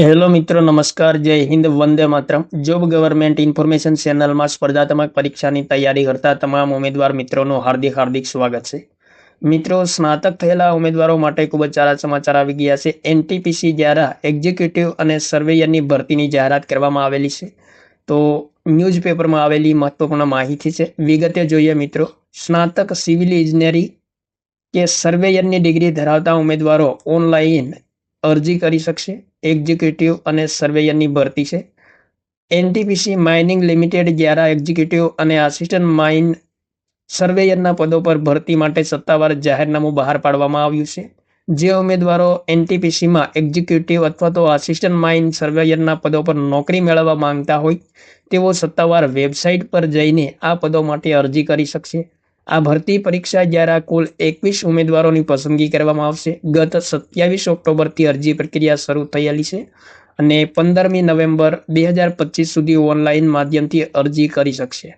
Hello મિત્રો, નમસ્કાર, જય હિન્દ, વંદે માતરમ. જોબ ગવર્મેન્ટ ઇન્ફોર્મેશન ચેનલમાં સ્પર્ધાત્મક પરીક્ષાની તૈયારી કરતા તમામ ઉમેદવાર મિત્રોનું હાર્દિક હાર્દિક સ્વાગત છે. મિત્રો, સ્નાતક થયેલા ઉમેદવારો માટે ખૂબ જ સારા સમાચાર આવી ગયા છે. એનટીપીસી દ્વારા એક્ઝિક્યુટિવ અને સર્વેયરની ભરતીની જાહેરાત કરવામાં આવેલી છે. તો ન્યૂઝપેપરમાં આવેલી મહત્વપૂર્ણ માહિતી છે. વિગતે જોઈએ મિત્રો, સ્નાતક સિવિલ ઇજનેરી કે સર્વેયરની ડિગ્રી ધરાવતા ઉમેદવારો ઓનલાઈન અરજી કરી શકશે એક્ઝિક્યુટિવ અને સર્વેયરની ભરતી છે. એનટીપીસી માઇનિંગ લિમિટેડ દ્વારા એક્ઝિક્યુટિવ અને આસિસ્ટન્ટ માઇન સર્વેયરના પદો પર ભરતી માટે સત્તાવાર જાહેરનામું બહાર પાડવામાં આવ્યું છે. જે ઉમેદવારો એનટીપીસીમાં એક્ઝિક્યુટિવ અથવા તો આસિસ્ટન્ટ માઇન સર્વેયરના પદો પર નોકરી મેળવવા માંગતા હોય, તેઓ સત્તાવાર વેબસાઇટ પર જઈને આ પદો માટે અરજી કરી શકશે. આ ભરતી પરીક્ષા દ્વારા કુલ એકવીસ ઉમેદવારોની પસંદગી કરવામાં આવશે. ગત સત્યાવીસ ઓક્ટોબરથી અરજી પ્રક્રિયા શરૂ થયેલી છે અને પંદરમી નવેમ્બર બે હજાર પચીસ સુધી ઓનલાઈન માધ્યમથી અરજી કરી શકશે.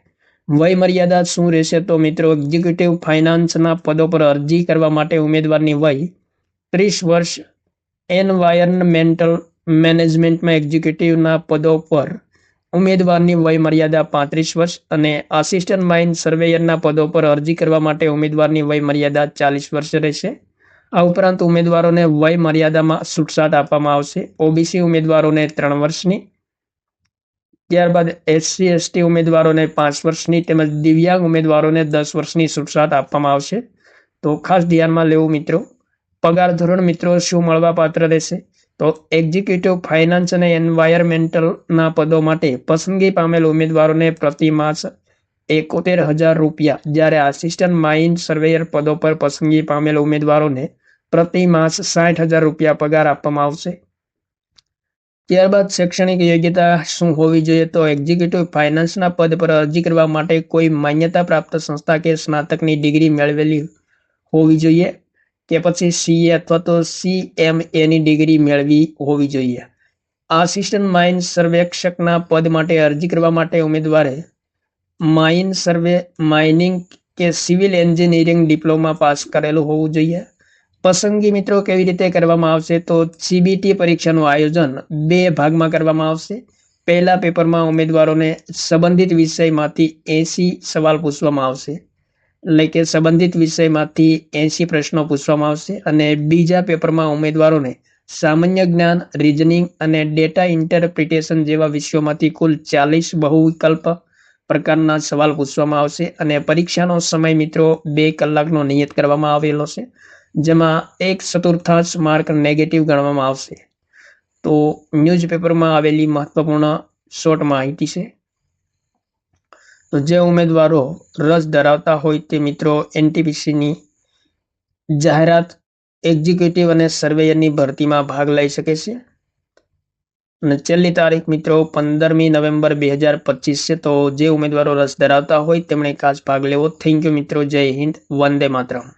વય મર્યાદા શું રહેશે તો મિત્રો એક્ઝિક્યુટિવ ફાઇનાન્સના પદો પર અરજી કરવા માટે ઉમેદવારની વય ત્રીસ વર્ષ. એન્વાયરમેન્ટલ મેનેજમેન્ટમાં એક્ઝિક્યુટિવના પદો પર ઉમેદવારની વય મર્યાદા પાંત્રીસ વર્ષ અને આસિસ્ટન્ટ માઇન સર્વેયરના પદો પર અરજી કરવા માટે ઉમેદવારની વય મર્યાદા ચાલીસ વર્ષ રહેશે. આ ઉપરાંત ઉમેદવારોને વય મર્યાદામાં છૂટછાટ આપવામાં આવશે. ઓબીસી ઉમેદવારોને ત્રણ વર્ષની, ત્યારબાદ એસસી, એસટી ઉમેદવારોને પાંચ વર્ષની તેમજ દિવ્યાંગ ઉમેદવારોને દસ વર્ષની છૂટછાટ આપવામાં આવશે. તો ખાસ ધ્યાનમાં લેવું મિત્રો, પગાર ધોરણ મિત્રો શું મળવા પાત્ર રહેશે? તો એક્ઝિક્યુટિવ ફાઇનાન્સ અને એન્વાયરમેન્ટલના પદો માટે પસંદગી પામેલ ઉમેદવારોને પ્રતિ માસ એકોતેર હજાર રૂપિયા જ્યારે આસિસ્ટન્ટ માઇન સર્વેયર પદો પર પસંદગી પામેલ ઉમેદવારોને પ્રતિ માસ સાઠ હજાર રૂપિયા પગાર આપવામાં આવશે. ત્યારબાદ શૈક્ષણિક યોગ્યતા શું હોવી જોઈએ? તો એક્ઝિક્યુટિવ ફાઇનાન્સના પદ પર અરજી કરવા માટે કોઈ માન્યતા પ્રાપ્ત સંસ્થા કે સ્નાતકની ડિગ્રી મેળવેલી હોવી જોઈએ. કે પછી સીએ અથવા તો સીએમએની ડિગ્રી મેળવી હોવી જોઈએ. આસિસ્ટન્ટ માઇન સર્વેક્ષકના પદ માટે અરજી કરવા માટે ઉમેદવારે માઇન સર્વે માઇનિંગ કે સિવિલ એન્જિનિયરિંગ ડિપ્લોમા પાસ કરેલું હોવું જોઈએ. પસંદગી મિત્રો કેવી રીતે કરવામાં આવશે તો સીબીટી પરીક્ષાનું આયોજન બે ભાગમાં કરવામાં આવશે. પહેલા પેપરમાં ઉમેદવારોને સંબંધિત વિષયમાંથી એસી સવાલ પૂછવામાં આવશે. એટલે કે સંબંધિત વિષયમાંથી એસી પ્રશ્નો પૂછવામાં આવશે અને બીજા પેપરમાં ઉમેદવારોને સામાન્ય જ્ઞાન રિઝનિંગ અને ડેટા ઇન્ટરપ્રિટેશન જેવા વિષયોમાંથી કુલ ચાલીસ બહુ વિકલ્પ પ્રકારના સવાલ પૂછવામાં આવશે અને પરીક્ષાનો સમય મિત્રો બે કલાકનો નિયત કરવામાં આવેલો છે, જેમાં એક ચતુર્થાંશ માર્ક નેગેટિવ ગણવામાં આવશે. તો ન્યૂઝપેપરમાં આવેલી મહત્વપૂર્ણ શોર્ટ માહિતી છે. તો જે ઉમેદવારો રસ ધરાવતા હોય તે મિત્રો એનટીપીસીની જાહેરાત એક્ઝિક્યુટિવ અને સર્વેયરની ભરતીમાં ભાગ લઈ શકે છે. અને છેલ્લી તારીખ મિત્રો પંદરમી નવેમ્બર બે હજાર પચીસ છે, તો જે ઉમેદવારો રસ ધરાવતા હોય તેમણે ખાસ ભાગ લેવો. થેન્ક યુ મિત્રો. જય હિન્દ. વંદે માતરમ.